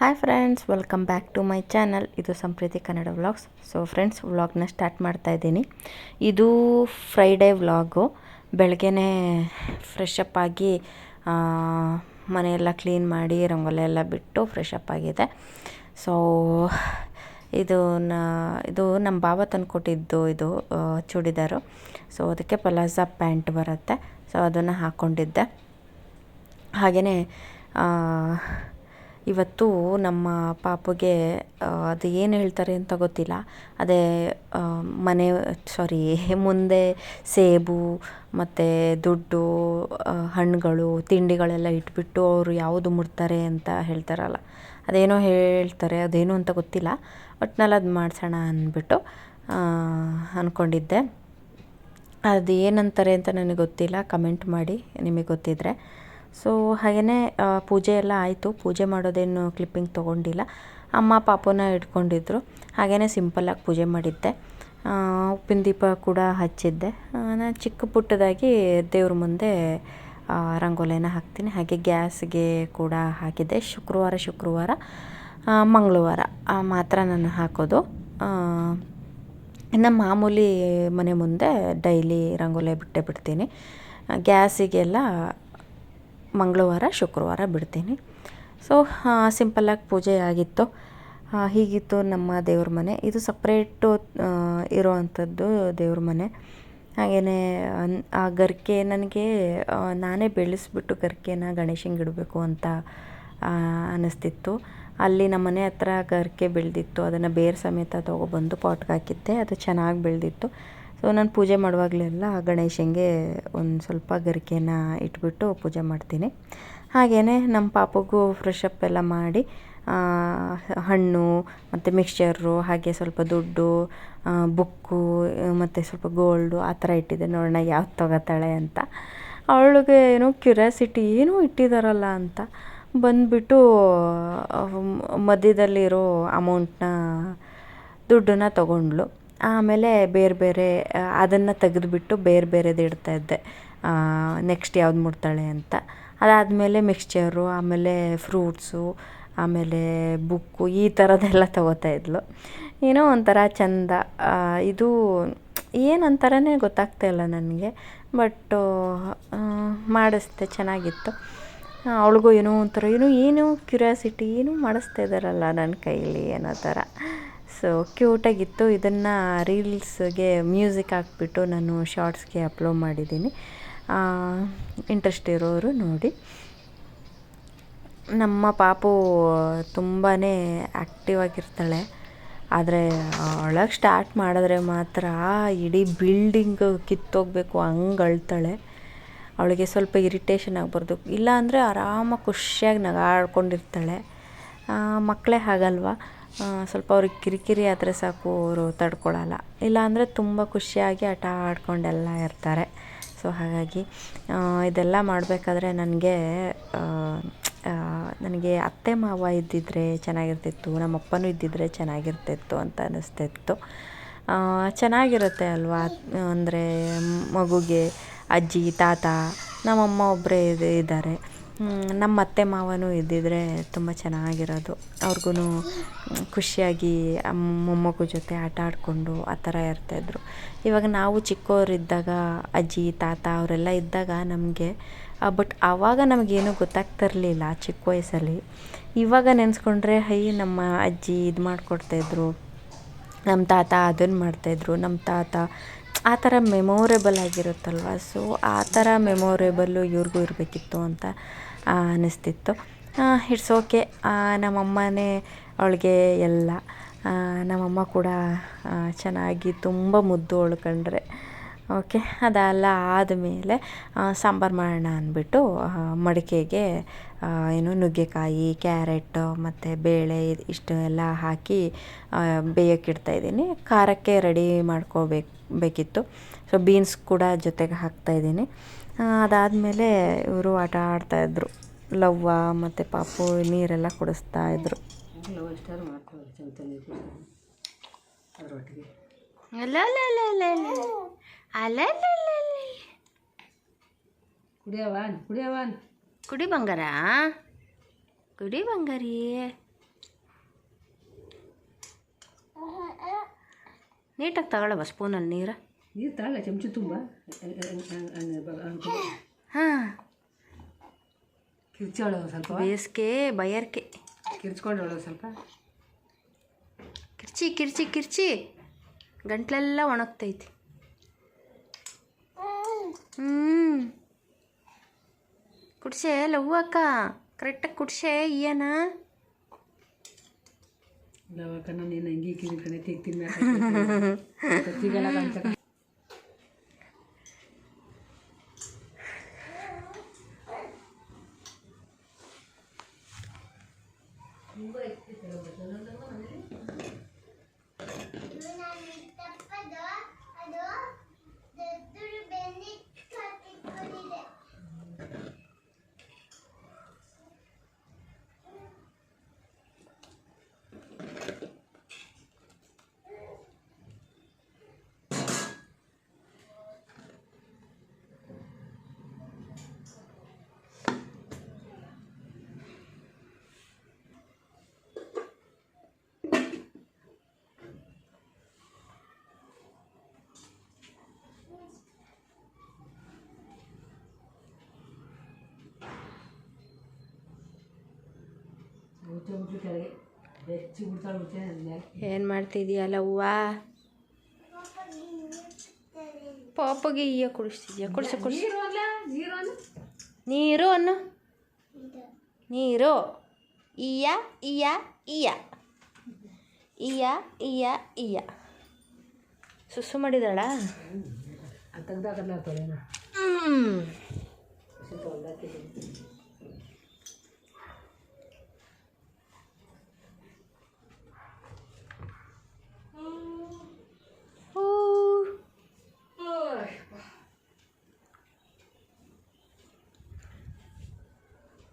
Hi friends welcome back to my channel ಇದು Sampreethi Kannada vlogs. So friends ವ್ಲಾಗ್ನ start ಮಾಡ್ತಾ ಇದ್ದೀನಿ. ಇದು ಫ್ರೈಡೇ ವ್ಲಾಗು. ಬೆಳಗ್ಗೆನೇ ಫ್ರೆಶ್ ಅಪ್ ಆಗಿ ಮನೆಯೆಲ್ಲ ಕ್ಲೀನ್ ಮಾಡಿ, ರಂಗೋಲೆ ಎಲ್ಲ ಬಿಟ್ಟು ಫ್ರೆಶ್ ಆಗಿದೆ. ಸೊ ಇದು ನ, ಇದು ನಮ್ಮ ಬಾವ ತಂದುಕೊಟ್ಟಿದ್ದು ಇದು ಚೂಡಿದಾರು. ಸೊ ಅದಕ್ಕೆ ಪಲಾಜಾ ಪ್ಯಾಂಟ್ ಬರುತ್ತೆ. ಸೊ ಅದನ್ನು ಹಾಕ್ಕೊಂಡಿದ್ದೆ ಹಾಗೆಯೇ ಇವತ್ತು ನಮ್ಮ ಪಾಪುಗೆ ಅದು ಏನು ಹೇಳ್ತಾರೆ ಅಂತ ಗೊತ್ತಿಲ್ಲ. ಅದೇ ಮನೆ ಸಾರಿ ಮುಂದೆ ಸೇಬು, ಮತ್ತು ದುಡ್ಡು ಹಣ್ಣುಗಳು, ತಿಂಡಿಗಳೆಲ್ಲ ಇಟ್ಬಿಟ್ಟು ಅವರು ಯಾವುದು ಮುಡ್ತಾರೆ ಅಂತ ಹೇಳ್ತಾರಲ್ಲ. ಅದೇನೋ ಹೇಳ್ತಾರೆ, ಅದೇನು ಅಂತ ಗೊತ್ತಿಲ್ಲ. ಒಟ್ನಲ್ಲಿ ಅದು ಮಾಡಿಸೋಣ ಅಂದ್ಬಿಟ್ಟು ಅಂದ್ಕೊಂಡಿದ್ದೆ ಅದು ಏನಂತಾರೆ ಅಂತ ನನಗೆ ಗೊತ್ತಿಲ್ಲ. ಕಮೆಂಟ್ ಮಾಡಿ ನಿಮಗೆ ಗೊತ್ತಿದ್ದರೆ ಸೊ ಹಾಗೆಯೇ ಪೂಜೆ ಎಲ್ಲ ಆಯಿತು. ಪೂಜೆ ಮಾಡೋದೇನು ಕ್ಲಿಪ್ಪಿಂಗ್ ತೊಗೊಂಡಿಲ್ಲ. ಅಮ್ಮ ಪಾಪನ ಇಟ್ಕೊಂಡಿದ್ರು. ಹಾಗೆಯೇ ಸಿಂಪಲ್ಲಾಗಿ ಪೂಜೆ ಮಾಡಿದ್ದೆ. ಉಪ್ಪಿನ ದೀಪ ಕೂಡ ಹಚ್ಚಿದ್ದೆ. ನಾನು ಚಿಕ್ಕ ಪುಟ್ಟದಾಗಿ ದೇವ್ರ ಮುಂದೆ ರಂಗೋಲೆನ ಹಾಕ್ತೀನಿ. ಹಾಗೆ ಗ್ಯಾಸ್ಗೆ ಕೂಡ ಹಾಕಿದ್ದೆ. ಶುಕ್ರವಾರ ಶುಕ್ರವಾರ ಮಂಗಳವಾರ ಮಾತ್ರ ನಾನು ಹಾಕೋದು. ಇನ್ನು ಮಾಮೂಲಿ ಮನೆ ಮುಂದೆ ಡೈಲಿ ರಂಗೋಲಿ ಬಿಟ್ಟೇ ಬಿಡ್ತೀನಿ. ಗ್ಯಾಸಿಗೆಲ್ಲ ಮಂಗಳವಾರ, ಶುಕ್ರವಾರ ಬಿಡ್ತೀನಿ. ಸೊ ಸಿಂಪಲ್ಲಾಗಿ ಪೂಜೆ ಆಗಿತ್ತು. ಹೀಗಿತ್ತು ನಮ್ಮ ದೇವ್ರ ಮನೆ. ಇದು ಸಪ್ರೇಟು ಇರೋವಂಥದ್ದು ದೇವ್ರ ಮನೆ. ಹಾಗೆಯೇ ಆ ಗರಿಕೆ ನನಗೆ ನಾನೇ ಬೆಳೆಸ್ಬಿಟ್ಟು ಗರಿಕೆನ ಗಣೇಶಂಗೆ ಇಡಬೇಕು ಅಂತ ಅನ್ನಿಸ್ತಿತ್ತು ಅಲ್ಲಿ ನಮ್ಮ ಮನೆ ಹತ್ರ ಗರಿಕೆ ಬೆಳೆದಿತ್ತು. ಅದನ್ನು ಬೇರೆ ಸಮೇತ ತೊಗೊಬಂದು ಪಾಟ್ಗೆ ಹಾಕಿದ್ದೆ. ಅದು ಚೆನ್ನಾಗಿ ಬೆಳೆದಿತ್ತು. ಸೊ ನಾನು ಪೂಜೆ ಮಾಡುವಾಗಲೆಲ್ಲ ಗಣೇಶನಿಗೆ ಒಂದು ಸ್ವಲ್ಪ ಗರಿಕೆನ ಇಟ್ಬಿಟ್ಟು ಪೂಜೆ ಮಾಡ್ತೀನಿ. ಹಾಗೆಯೇ ನಮ್ಮ ಪಾಪಗೂ ಫ್ರೆಶ್ ಅಪ್ ಎಲ್ಲ ಮಾಡಿ ಹಣ್ಣು, ಮತ್ತು ಮಿಕ್ಸ್ಚರು ಹಾಗೆ ಸ್ವಲ್ಪ ದುಡ್ಡು ಬುಕ್ಕು, ಮತ್ತು ಸ್ವಲ್ಪ ಗೋಲ್ಡು ಆ ಥರ ಇಟ್ಟಿದ್ದೆ. ನೋಡೋಣ ಯಾವ್ದು ತೊಗೋತಾಳೆ ಅಂತ. ಅವಳಿಗೆ ಏನೋ ಕ್ಯೂರಿಯಾಸಿಟಿ ಏನೂ ಇಟ್ಟಿದ್ದಾರಲ್ಲ ಅಂತ. ಬಂದುಬಿಟ್ಟು ಮಧ್ಯದಲ್ಲಿರೋ ಅಮೌಂಟ್ನ ದುಡ್ಡನ್ನ ತಗೊಂಡ್ಳು. ಆಮೇಲೆ ಬೇರೆ ಬೇರೆ ಅದನ್ನು ತೆಗೆದುಬಿಟ್ಟು ಬೇರೆ ಬೇರೆದು ಇಡ್ತಾ ಇದ್ದೆ. ನೆಕ್ಸ್ಟ್ ಯಾವ್ದು ಮುಡ್ತಾಳೆ ಅಂತ. ಅದಾದಮೇಲೆ ಮಿಕ್ಸ್ಚರು ಆಮೇಲೆ ಫ್ರೂಟ್ಸು ಆಮೇಲೆ ಬುಕ್ಕು ಈ ಥರದ್ದೆಲ್ಲ ತಗೋತಾ ಇದ್ಲು. ಏನೋ ಒಂಥರ ಚಂದ. ಇದು ಏನಂತಾರೇ ಗೊತ್ತಾಗ್ತಾ ಇಲ್ಲ ನನಗೆ ಬಟ್ಟು ಮಾಡಿಸ್ದೆ ಚೆನ್ನಾಗಿತ್ತು. ಅವಳಿಗೂ ಏನೋ ಒಂಥರ, ಏನೋ ಏನೋ ಕ್ಯೂರಿಯಾಸಿಟಿ ಏನೋ ಮಾಡಿಸ್ತಾ ಇದ್ದಾರಲ್ಲ ನನ್ನ ಕೈಲಿ ಏನೋ ಥರ ಸೊ ಕ್ಯೂಟಾಗಿತ್ತು ಇದನ್ನು ರೀಲ್ಸ್ಗೆ ಮ್ಯೂಸಿಕ್ ಹಾಕ್ಬಿಟ್ಟು ನಾನು ಶಾರ್ಟ್ಸ್ಗೆ ಅಪ್ಲೋಡ್ ಮಾಡಿದ್ದೀನಿ. ಇಂಟ್ರೆಸ್ಟ್ ಇರೋರು ನೋಡಿ. ನಮ್ಮ ಪಾಪು ತುಂಬಾ ಆ್ಯಕ್ಟಿವ್ ಆಗಿರ್ತಾಳೆ. ಆದರೆ ಒಳಗೆ ಸ್ಟಾರ್ಟ್ ಮಾಡಿದ್ರೆ ಮಾತ್ರ ಇಡೀ ಬಿಲ್ಡಿಂಗ್ ಕಿತ್ತೋಗ್ಬೇಕು, ಹಂಗೆ ಅಳ್ತಾಳೆ. ಅವಳಿಗೆ ಸ್ವಲ್ಪ ಇರಿಟೇಷನ್ ಆಗಬಾರ್ದು. ಇಲ್ಲ ಅಂದರೆ ಆರಾಮಾಗಿ ಖುಷಿಯಾಗಿ ನಗಾಡ್ಕೊಂಡಿರ್ತಾಳೆ. ಮಕ್ಕಳೇ ಹಾಗಲ್ವಾ? ಸ್ವಲ್ಪ ಅವ್ರಿಗೆ ಕಿರಿಕಿರಿ ಆದರೆ ಸಾಕು, ಅವರು ತಡ್ಕೊಳ್ಳಲ್ಲ ಇಲ್ಲಾಂದರೆ ತುಂಬ ಖುಷಿಯಾಗಿ ಆಟ ಆಡ್ಕೊಂಡೆಲ್ಲ ಇರ್ತಾರೆ. ಸೊ ಹಾಗಾಗಿ ಇದೆಲ್ಲ ಮಾಡಬೇಕಾದ್ರೆ ನನಗೆ ನನಗೆ ಅತ್ತೆ ಮಾವ ಇದ್ದಿದ್ದರೆ ಚೆನ್ನಾಗಿರ್ತಿತ್ತು, ನಮ್ಮಪ್ಪನೂ ಇದ್ದಿದ್ದರೆ ಚೆನ್ನಾಗಿರ್ತಿತ್ತು ಅಂತ ಅನ್ನಿಸ್ತಿತ್ತು ಚೆನ್ನಾಗಿರುತ್ತೆ ಅಲ್ವಾ? ಅಂದರೆ ಮಗುಗೆ, ಅಜ್ಜಿ, ತಾತ, ನಮ್ಮಮ್ಮ ಒಬ್ಬರೇ ಇದು, ಇದ್ದಾರೆ. ನಮ್ಮ ಅತ್ತೆ ಮಾವನೂ ಇದ್ದಿದ್ರೆ ತುಂಬ ಚೆನ್ನಾಗಿರೋದು. ಅವ್ರಿಗೂ ಖುಷಿಯಾಗಿ ಮೊಮ್ಮಗು ಜೊತೆ ಆಟ ಆಡಿಕೊಂಡು ಆ ಥರ ಇರ್ತಾಯಿದ್ರು ಇವಾಗ ನಾವು ಚಿಕ್ಕವರಿದ್ದಾಗ ಅಜ್ಜಿ, ತಾತ ಅವರೆಲ್ಲ ಇದ್ದಾಗ ನಮಗೆ ಬಟ್ ಆವಾಗ ನಮಗೇನು ಗೊತ್ತಾಗ್ತಿರಲಿಲ್ಲ ಚಿಕ್ಕ ವಯಸ್ಸಲ್ಲಿ. ಇವಾಗ ನೆನೆಸ್ಕೊಂಡ್ರೆ, ಹೈ, ನಮ್ಮ ಅಜ್ಜಿ ಇದು ಮಾಡಿಕೊಡ್ತಾಯಿದ್ರು ನಮ್ಮ ತಾತ ಅದನ್ನು ಮಾಡ್ತಾಯಿದ್ರು ನಮ್ಮ ತಾತ ಆ ಥರ ಮೆಮೊರೇಬಲ್ ಆಗಿರುತ್ತಲ್ವ? ಸೊ, ಆ ಥರ ಮೆಮೊರೇಬಲ್ಲು ಇವ್ರಿಗೂ ಇರಬೇಕಿತ್ತು ಅಂತ ಅನ್ನಿಸ್ತಿತ್ತು. It's okay. ನಮ್ಮಮ್ಮನೇ ಅವಳಿಗೆ ಎಲ್ಲ. ನಮ್ಮಮ್ಮ ಕೂಡ ಚೆನ್ನಾಗಿ ತುಂಬ ಮುದ್ದು ಉಳ್ಕೊಂಡ್ರೆ ಕಂಡ್ರೆ ಓಕೆ ಅದೆಲ್ಲ ಆದಮೇಲೆ ಸಾಂಬಾರು ಮಾಡೋಣ ಅಂದ್ಬಿಟ್ಟು ಮಡಿಕೆಗೆ ಏನು ನುಗ್ಗೆಕಾಯಿ ಕ್ಯಾರೆಟ್ ಮತ್ತು ಬೇಳೆ ಇಷ್ಟು ಎಲ್ಲ ಹಾಕಿ ಆ, ಬೇಯೋಕ್ಕಿಡ್ತಾ ಇದ್ದೀನಿ. ಖಾರಕ್ಕೆ ರೆಡಿ ಮಾಡ್ಕೋಬೇಕು ಬೇಕಿತ್ತು. ಸೊ ಬೀನ್ಸ್ ಕೂಡ ಜೊತೆಗೆ ಹಾಕ್ತಾಯಿದ್ದೀನಿ ಅದಾದಮೇಲೆ ಇವರು ಆಟ ಆಡ್ತಾಯಿದ್ರು ಲವ್ವ ಮತ್ತು ಪಾಪು ನೀರೆಲ್ಲ ಕುಡಿಸ್ತಾ ಇದ್ದರು ಕುಡಿ ಬಂಗಾರ. ಕುಡಿ ಬಂಗಾರಿ. ನೀಟಾಗಿ ತಗೊಳ್ಳವ ಸ್ಪೂನಲ್ಲಿ ನೀರು. ನೀರು ತಾಗ ಚಮಚ ತುಂಬ ಹಾಂ ಕಿರ್ಚೋಳು ಸ್ವಲ್ಪ ಬೇಸಿಗೆ ಬಯರ್ಕೆ ಕಿರ್ಚ್ಕೊಂಡೋಳು ಸ್ವಲ್ಪ ಕಿರ್ಚಿ ಕಿರ್ಚಿ ಕಿರ್ಚಿ ಗಂಟ್ಲೆಲ್ಲ ಒಣಗ್ತೈತಿ ಹ್ಞೂ ಕುಡ್ಸೆ ಲವ್ವ ಅಕ್ಕ ಕರೆಕ್ಟಾಗಿ ಕುಡ್ಸೆ ಏನ ಲವಕನ ನೀನು ಹಂಗೆ ಕಿರಿ ಕಣೆ ತೆಗ್ತೀನಿ 不会 ಕೆಳಗೆ ಬಿಡ್ತಾಳೆ ಏನು ಮಾಡ್ತಿದೀಯ ಹೂವ? ಪಾಪಗೆ ಈಯ ಕುಡಿಸ್ತಿದ್ಯ? ಕುಡಿಸ ಕುಡಿಸ. ನೀರು ಅಲ್ಲ ನೀರು ಅಲ್ಲ ನೀರು ಅನ್ನು? ನೀರು. ಇಯ ಇಯ ಇಯ ಇಯ ಇಯ ಇಯ ಸುಸ್ಸು ಮಾಡಿದಾಳ? ತೊಳೆನ?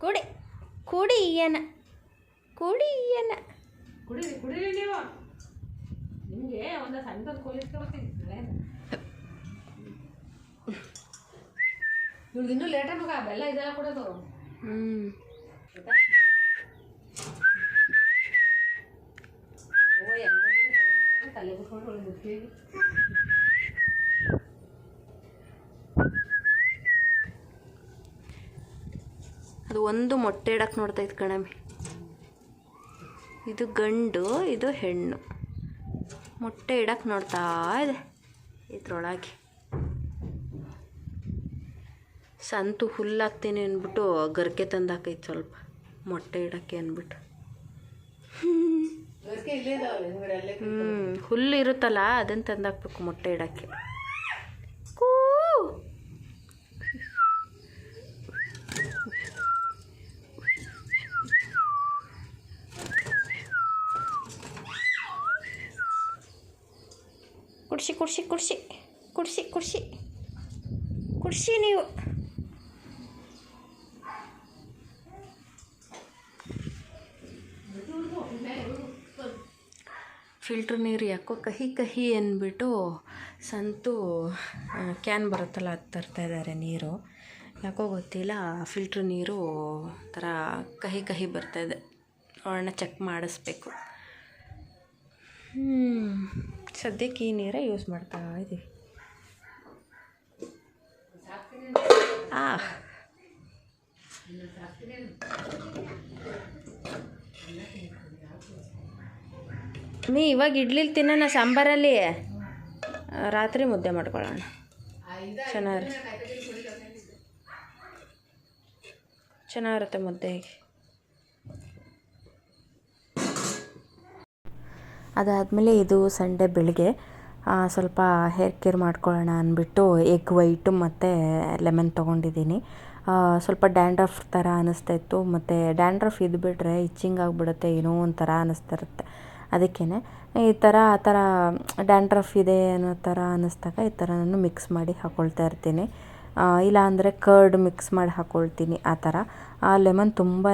ಕುಡಿ ಕುಡಿ ಕುಡಿಯನ. ಕುಡಿ ಏನ ಕುಡೀರಿ ಕುಡೀರಿ ನೀವು. ನಿಮಗೆ ಒಂದು ಸಣ್ಣದೊಂದು ಕೋಲಿಸ್ಕೊಬರ್ತೀನಿ ಇವ್ಳಿಗೆ ಇನ್ನೂ ಲೇಟ್ ಮಗ ಬೆಲ್ಲ ಇದೆಲ್ಲ ಕೊಡೋದು. ಹ್ಞೂ ತಲೆ ಬಿಟ್ಕೊಂಡು ಮುಟ್ತೀವಿ ಒಂದು ಮೊಟ್ಟೆ ಇಡಕ್ಕೆ ಇದ್ ಕಣಮಿ ಇದು ಗಂಡು ಇದು ಹೆಣ್ಣು. ಮೊಟ್ಟೆ ಇಡಕ್ಕೆ ನೋಡ್ತಾ ಇದೆ ಇದ್ರೊಳಗೆ. ಸಂತು ಹುಲ್ಲಾಕ್ತೀನಿ ಅಂದ್ಬಿಟ್ಟು ಗರ್ಕೆ ತಂದಾಕೈತೆ ಸ್ವಲ್ಪ. ಮೊಟ್ಟೆ ಇಡಕ್ಕೆ ಅಂದ್ಬಿಟ್ಟು. ಹ್ಞೂ ಹುಲ್ಲು ಇರುತ್ತಲ್ಲ ಅದನ್ನು ತಂದಾಕ್ಬೇಕು ಮೊಟ್ಟೆ ಇಡಕ್ಕೆ. ಕುಡ್ಸಿ ಕುಡ್ಸಿ ಕುಡ್ಸಿ ಕುಡ್ಸಿ ಕುಡ್ಸಿ. ಕುಡ್ಸಿ ನೀವು. ಫಿಲ್ಟ್ರ್ ನೀರು ಯಾಕೋ ಕಹಿ ಕಹಿ ಅಂದ್ಬಿಟ್ಟು ಸಂತು ಕ್ಯಾನ್ ಬರುತ್ತಲ್ಲ, ಅದು ತರ್ತಾ ಇದ್ದಾರೆ ನೀರು. ಯಾಕೋ ಗೊತ್ತಿಲ್ಲ, ಫಿಲ್ಟ್ರ್ ನೀರು ಥರ ಕಹಿ ಕಹಿ ಬರ್ತಾಯಿದೆ ನೋಡೋಣ ಚೆಕ್ ಮಾಡಿಸ್ಬೇಕು. ಹ್ಞೂ ಸದ್ಯಕ್ಕೆ ಈ ನೀರೇ ಯೂಸ್ ಮಾಡ್ತಾ ಇದ್ದೀವಿ ಆ. ಮೀ, ಇವಾಗ ಇಡ್ಲಿ ತಿನ್ನೋಣ ಸಾಂಬಾರಲ್ಲಿ. ರಾತ್ರಿ ಮುದ್ದೆ ಮಾಡ್ಕೊಳ್ಳೋಣ. ಚೆನ್ನಾಗಿ ಚೆನ್ನಾಗಿರುತ್ತೆ ಮುದ್ದೆಗೆ ಅದಾದಮೇಲೆ ಇದು ಸಂಡೇ ಬೆಳಿಗ್ಗೆ ಸ್ವಲ್ಪ ಹೇರ್ ಕೇರ್ ಮಾಡ್ಕೊಳ್ಳೋಣ ಅಂದ್ಬಿಟ್ಟು ಎಗ್ ವೈಟು ಮತ್ತು ಲೆಮನ್ ತೊಗೊಂಡಿದ್ದೀನಿ. ಸ್ವಲ್ಪ ಡ್ಯಾಂಡ್ರಫ್ ಥರ ಅನ್ನಿಸ್ತಾ ಇತ್ತು. ಮತ್ತು ಡ್ಯಾಂಡ್ರಫ್ ಇದು ಬಿಟ್ಟರೆ ಇಚ್ಚಿಂಗ್ ಆಗಿಬಿಡುತ್ತೆ, ಏನೋ ಒಂಥರ ಅನ್ನಿಸ್ತಾ ಇರುತ್ತೆ ಅದಕ್ಕೇ ಈ ಥರ, ಆ ಥರ ಡ್ಯಾಂಡ್ರಫ್ ಇದೆ ಅನ್ನೋ ಥರ ಅನ್ನಿಸ್ದಾಗ ಈ ಥರ ನಾನು ಮಿಕ್ಸ್ ಮಾಡಿ ಹಾಕ್ಕೊಳ್ತಾ ಇರ್ತೀನಿ. ಇಲ್ಲ ಅಂದರೆ ಕರ್ಡ್ ಮಿಕ್ಸ್ ಮಾಡಿ ಹಾಕ್ಕೊಳ್ತೀನಿ ಆ ಥರ. ಆ ಲೆಮನ್ ತುಂಬಾ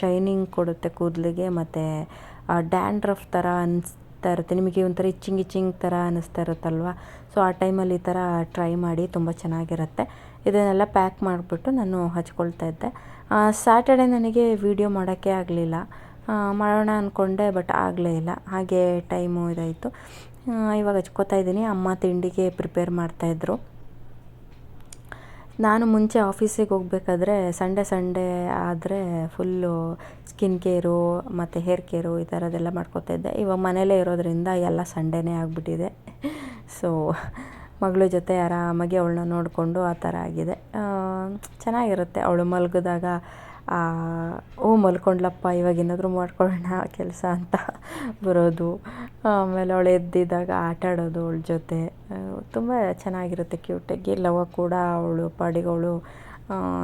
ಶೈನಿಂಗ್ ಕೊಡುತ್ತೆ ಕೂದಲಿಗೆ, ಮತ್ತು ಡ್ಯಾಂಡ್ರಫ್ ಥರ ಅನಿಸ್ತಾ ಇರುತ್ತೆ. ನಿಮಗೆ ಒಂಥರ ಇಚ್ಚಿಂಗ್ ಇಚ್ಚಿಂಗ್ ಥರ ಅನ್ನಿಸ್ತಾ ಇರುತ್ತಲ್ವ? ಸೊ ಆ ಟೈಮಲ್ಲಿ ಈ ಥರ ಟ್ರೈ ಮಾಡಿ ತುಂಬ ಚೆನ್ನಾಗಿರುತ್ತೆ. ಇದನ್ನೆಲ್ಲ ಪ್ಯಾಕ್ ಮಾಡಿಬಿಟ್ಟು ನಾನು ಹಚ್ಕೊಳ್ತಾ ಇದ್ದೆ. ಸ್ಯಾಟರ್ಡೆ ನನಗೆ ವೀಡಿಯೋ ಮಾಡೋಕ್ಕೆ ಆಗಲಿಲ್ಲ. ಮಾಡೋಣ ಅಂದ್ಕೊಂಡೆ ಬಟ್ ಆಗಲೇ ಇಲ್ಲ. ಹಾಗೆ ಟೈಮು ಇದಾಯಿತು. ಇವಾಗ ಹಚ್ಕೋತಾ ಇದ್ದೀನಿ. ಅಮ್ಮ ತಿಂಡಿಗೆ ಪ್ರಿಪೇರ್ ಮಾಡ್ತಾಯಿದ್ರು ನಾನು ಮುಂಚೆ ಆಫೀಸಿಗೆ ಹೋಗ್ಬೇಕಾದ್ರೆ ಸಂಡೇ ಸಂಡೇ ಆದರೆ ಫುಲ್ಲು ಸ್ಕಿನ್ ಕೇರು ಮತ್ತು ಹೇರ್ ಕೇರು ಈ ಥರದ್ದೆಲ್ಲ ಮಾಡ್ಕೋತಾ ಇದ್ದೆ. ಇವಾಗ ಮನೇಲೇ ಇರೋದ್ರಿಂದ ಎಲ್ಲ ಸಂಡೇನೇ ಆಗಿಬಿಟ್ಟಿದೆ. ಸೊ ಮಗಳ ಜೊತೆ ಆರಾಮಾಗಿ ಅವಳನ್ನ ನೋಡಿಕೊಂಡು ಆ ಥರ ಆಗಿದೆ. ಚೆನ್ನಾಗಿರುತ್ತೆ. ಅವಳು ಮಲಗಿದಾಗ ಓ ಮಲ್ಕೊಂಡ್ಲಪ್ಪ ಇವಾಗ ಏನಾದರೂ ಮಾಡ್ಕೊಳ್ಳೋಣ ಕೆಲಸ ಅಂತ ಬರೋದು. ಆಮೇಲೆ ಅವಳು ಎದ್ದಿದ್ದಾಗ ಆಟ ಆಡೋದು ಅವಳ ಜೊತೆ. ತುಂಬ ಚೆನ್ನಾಗಿರುತ್ತೆ ಕ್ಯೂಟಾಗಿ ಲವ ಕೂಡ ಅವಳು ಪಾಡಿಗೆ ಅವಳು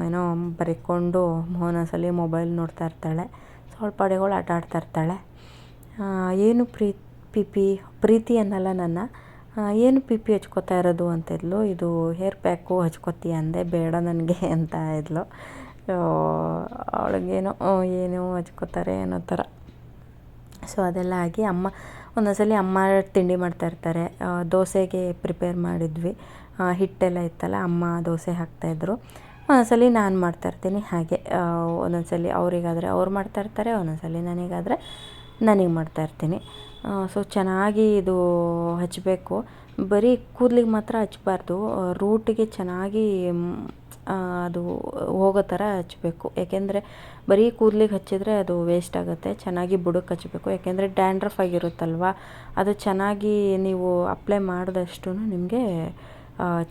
ಏನೋ ಬರೆಕೊಂಡು ಒಂದೊಂದ್ಸಲಿ ಮೊಬೈಲ್ ನೋಡ್ತಾ ಇರ್ತಾಳೆ. ಸೊ ಅವಳ ಪಾಡಿಗೆ ಅವಳು ಆಟ ಆಡ್ತಾ ಇರ್ತಾಳೆ. ಏನು ಪ್ರೀ ಪಿ ಪಿ ಪ್ರೀತಿ ಅನ್ನಲ್ಲ ನನ್ನ. ಏನು ಪಿಪಿ ಹಚ್ಕೋತಾ ಇರೋದು ಅಂತಿದ್ಲು ಇದು ಹೇರ್ ಪ್ಯಾಕು ಹಚ್ಕೋತೀಯ ಅಂದೆ, ಬೇಡ ನನಗೆ ಅಂತ ಇದ್ಲು. ಅವಳಿಗೇನೋ ಏನೋ ಹಚ್ಕೋತಾರೆ ಅನ್ನೋ ಥರ. ಸೊ ಅದೆಲ್ಲ ಆಗಿ ಅಮ್ಮ, ಒಂದೊಂದ್ಸಲಿ ಅಮ್ಮ ತಿಂಡಿ ಮಾಡ್ತಾ ಇರ್ತಾರೆ. ದೋಸೆಗೆ ಪ್ರಿಪೇರ್ ಮಾಡಿದ್ವಿ. ಹಿಟ್ಟೆಲ್ಲ ಇತ್ತಲ್ಲ, ಅಮ್ಮ ದೋಸೆ ಹಾಕ್ತಾಯಿದ್ರು ಒಂದೊಂದ್ಸಲಿ ನಾನು ಮಾಡ್ತಾಯಿರ್ತೀನಿ ಹಾಗೆ. ಒಂದೊಂದ್ಸಲ ಅವರಿಗಾದರೆ ಅವ್ರು ಮಾಡ್ತಾಯಿರ್ತಾರೆ ಒಂದೊಂದ್ಸಲಿ ನನಗಾದರೆ ನನಗೆ ಮಾಡ್ತಾಯಿರ್ತೀನಿ ಸೊ ಚೆನ್ನಾಗಿ ಇದು ಹಚ್ಚಬೇಕು ಬರೀ ಕೂದಲಿಗೆ ಮಾತ್ರ ಹಚ್ಚಬಾರ್ದು ರೂಟಿಗೆ ಚೆನ್ನಾಗಿ ಅದು ಹೋಗೋ ಥರ ಹಚ್ಚಬೇಕು ಯಾಕೆಂದರೆ ಬರೀ ಕೂದಲಿಗೆ ಹಚ್ಚಿದ್ರೆ ಅದು ವೇಸ್ಟ್ ಆಗುತ್ತೆ. ಚೆನ್ನಾಗಿ ಬುಡಕ್ಕೆ ಹಚ್ಚಬೇಕು ಯಾಕೆಂದರೆ ಡ್ಯಾಂಡ್ರಫ್ ಆಗಿರುತ್ತಲ್ವ? ಅದು ಚೆನ್ನಾಗಿ ನೀವು ಅಪ್ಲೈ ಮಾಡಿದಷ್ಟು ನಿಮಗೆ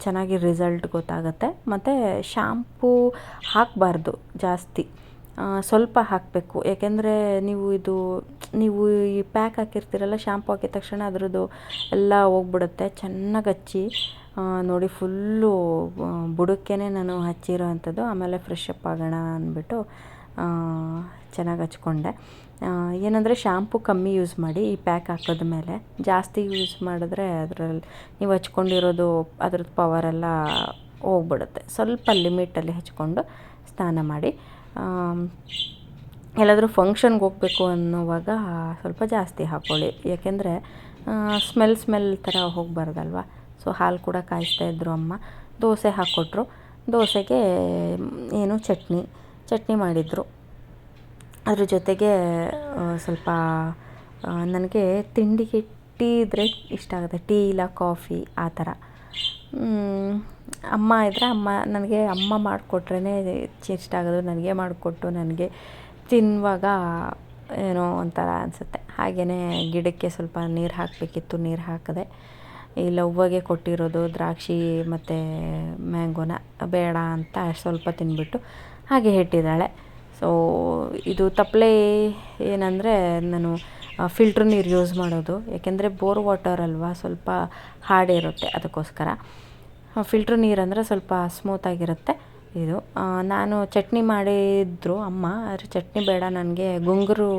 ಚೆನ್ನಾಗಿ ರಿಸಲ್ಟ್ ಗೊತ್ತಾಗುತ್ತೆ. ಮತ್ತು ಶ್ಯಾಂಪೂ ಹಾಕಬಾರ್ದು ಜಾಸ್ತಿ. ಸ್ವಲ್ಪ ಹಾಕಬೇಕು. ಯಾಕೆಂದರೆ ನೀವು ಇದು, ನೀವು ಈ ಪ್ಯಾಕ್ ಹಾಕಿರ್ತೀರಲ್ಲ ಶ್ಯಾಂಪು ಹಾಕಿದ ತಕ್ಷಣ ಅದರದ್ದು ಎಲ್ಲ ಹೋಗ್ಬಿಡುತ್ತೆ. ಚೆನ್ನಾಗಿ ಹಚ್ಚಿ ನೋಡಿ, ಫುಲ್ಲು ಬುಡಕ್ಕೇ ನಾನು ಹಚ್ಚಿರೋ ಅಂಥದ್ದು ಆಮೇಲೆ ಫ್ರೆಶ್ ಅಪ್ ಆಗೋಣ ಅಂದ್ಬಿಟ್ಟು ಚೆನ್ನಾಗಿ ಹಚ್ಕೊಂಡೆ. ಏನಂದರೆ ಶ್ಯಾಂಪು ಕಮ್ಮಿ ಯೂಸ್ ಮಾಡಿ, ಈ ಪ್ಯಾಕ್ ಹಾಕೋದ ಮೇಲೆ. ಜಾಸ್ತಿ ಯೂಸ್ ಮಾಡಿದ್ರೆ ಅದರಲ್ಲಿ ನೀವು ಹಚ್ಕೊಂಡಿರೋದು ಅದ್ರದ್ದು ಪವರೆಲ್ಲ ಹೋಗ್ಬಿಡುತ್ತೆ. ಸ್ವಲ್ಪ ಲಿಮಿಟಲ್ಲಿ ಹಚ್ಕೊಂಡು ಸ್ನಾನ ಮಾಡಿ. ಎಲ್ಲಾದರೂ ಫಂಕ್ಷನ್ಗೆ ಹೋಗಬೇಕು ಅನ್ನೋವಾಗ ಸ್ವಲ್ಪ ಜಾಸ್ತಿ ಹಾಕ್ಕೊಳ್ಳಿ ಯಾಕೆಂದರೆ ಸ್ಮೆಲ್ ಸ್ಮೆಲ್ ಥರ ಹೋಗಬಾರ್ದಲ್ವ? ಸೊ ಹಾಲು ಕೂಡ ಕಾಯಿಸ್ತಾ ಇದ್ದರು ಅಮ್ಮ. ದೋಸೆ ಹಾಕ್ಕೊಟ್ರು ದೋಸೆಗೆ ಏನು, ಚಟ್ನಿ. ಚಟ್ನಿ ಮಾಡಿದರು. ಅದ್ರ ಜೊತೆಗೆ ಸ್ವಲ್ಪ ನನಗೆ ತಿಂಡಿಗೆ ಟೀ ಇದ್ದರೆ ಇಷ್ಟ ಆಗುತ್ತೆ. ಟೀ ಇಲ್ಲ, ಕಾಫಿ, ಆ ಥರ. ಅಮ್ಮ ಇದ್ದರೆ ಅಮ್ಮ, ನನಗೆ ಅಮ್ಮ ಮಾಡಿಕೊಟ್ರೇ ಇಷ್ಟ ಆಗೋದು. ನನಗೆ ಮಾಡಿಕೊಟ್ಟು ನನಗೆ ತಿನ್ನುವಾಗ ಏನೋ ಒಂಥರ ಅನಿಸುತ್ತೆ. ಹಾಗೆಯೇ ಗಿಡಕ್ಕೆ ಸ್ವಲ್ಪ ನೀರು ಹಾಕಬೇಕಿತ್ತು. ನೀರು ಹಾಕಿದೆ. ಈ ಲವ್ವಗೆ ಕೊಟ್ಟಿರೋದು ದ್ರಾಕ್ಷಿ ಮತ್ತು ಮ್ಯಾಂಗೋನ ಬೇಡ ಅಂತ ಸ್ವಲ್ಪ ತಿಂದ್ಬಿಟ್ಟು ಹಾಗೆ ಇಟ್ಟಿದ್ದಾಳೆ. ಸೊ ಇದು ತಪ್ಪಲೆ ಏನಂದರೆ ನಾನು ಫಿಲ್ಟ್ರ್ ನೀರು ಯೂಸ್ ಮಾಡೋದು. ಯಾಕೆಂದರೆ ಬೋರ್ ವಾಟರ್ ಅಲ್ವಾ, ಸ್ವಲ್ಪ ಹಾರ್ಡ್ ಇರುತ್ತೆ ಅದಕ್ಕೋಸ್ಕರ. ಫಿಲ್ಟ್ರ್ ನೀರು ಅಂದರೆ ಸ್ವಲ್ಪ ಸ್ಮೂತಾಗಿರುತ್ತೆ ಇದು. ನಾನು ಚಟ್ನಿ ಮಾಡಿದ್ರು ಅಮ್ಮ, ಆದರೆ ಚಟ್ನಿ ಬೇಡ, ನನಗೆ ಗುಂಗುರು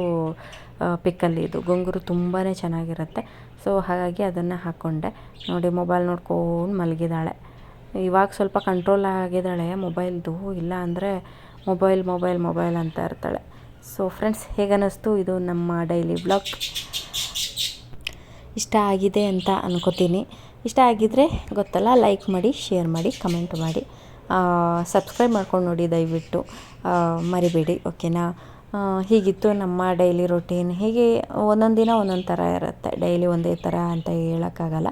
ಪಿಕ್ಕಲ್ಲಿ ಇದು. ಗುಂಗುರು ತುಂಬಾ ಚೆನ್ನಾಗಿರುತ್ತೆ. ಸೊ ಹಾಗಾಗಿ ಅದನ್ನು ಹಾಕ್ಕೊಂಡೆ ನೋಡಿ ಮೊಬೈಲ್ ನೋಡ್ಕೊಂಡು ಮಲಗಿದ್ದಾಳೆ ಇವಾಗ ಸ್ವಲ್ಪ ಕಂಟ್ರೋಲ್ ಆಗಿದ್ದಾಳೆ ಮೊಬೈಲ್ದು ಇಲ್ಲ ಅಂದರೆ ಮೊಬೈಲ್ ಮೊಬೈಲ್ ಮೊಬೈಲ್ ಅಂತ ಇರ್ತಾಳೆ. ಸೊ ಫ್ರೆಂಡ್ಸ್ ಹೇಗನ್ನಿಸ್ತು ಇದು ನಮ್ಮ ಡೈಲಿ ಬ್ಲಾಗ್ ಇಷ್ಟ ಆಗಿದೆ ಅಂತ ಅನ್ಕೋತೀನಿ. ಇಷ್ಟ ಆಗಿದ್ದರೆ ಗೊತ್ತಲ್ಲ ಲೈಕ್ ಮಾಡಿ ಶೇರ್ ಮಾಡಿ ಕಮೆಂಟ್ ಮಾಡಿ. ಸಬ್ಸ್ಕ್ರೈಬ್ ಮಾಡ್ಕೊಂಡು ನೋಡಿ, ದಯವಿಟ್ಟು ಮರಿಬೇಡಿ ಓಕೆನಾ ಹೀಗಿತ್ತು ನಮ್ಮ ಡೈಲಿ ರೊಟೀನ್ ಹೀಗೆ ಒಂದೊಂದು ದಿನ ಒಂದೊಂದು ಥರ ಇರುತ್ತೆ. ಡೈಲಿ ಒಂದೇ ಥರ ಅಂತ ಹೇಳೋಕ್ಕಾಗಲ್ಲ.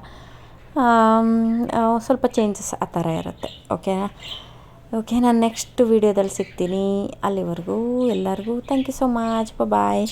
ಸ್ವಲ್ಪ ಚೇಂಜಸ್ ಆ ಥರ ಇರುತ್ತೆ. ಓಕೆನಾ ಓಕೆ ನಾನು ನೆಕ್ಸ್ಟ್ ವೀಡಿಯೋದಲ್ಲಿ ಸಿಗ್ತೀನಿ. ಅಲ್ಲಿವರೆಗೂ ಎಲ್ಲರಿಗೂ thank you so much bye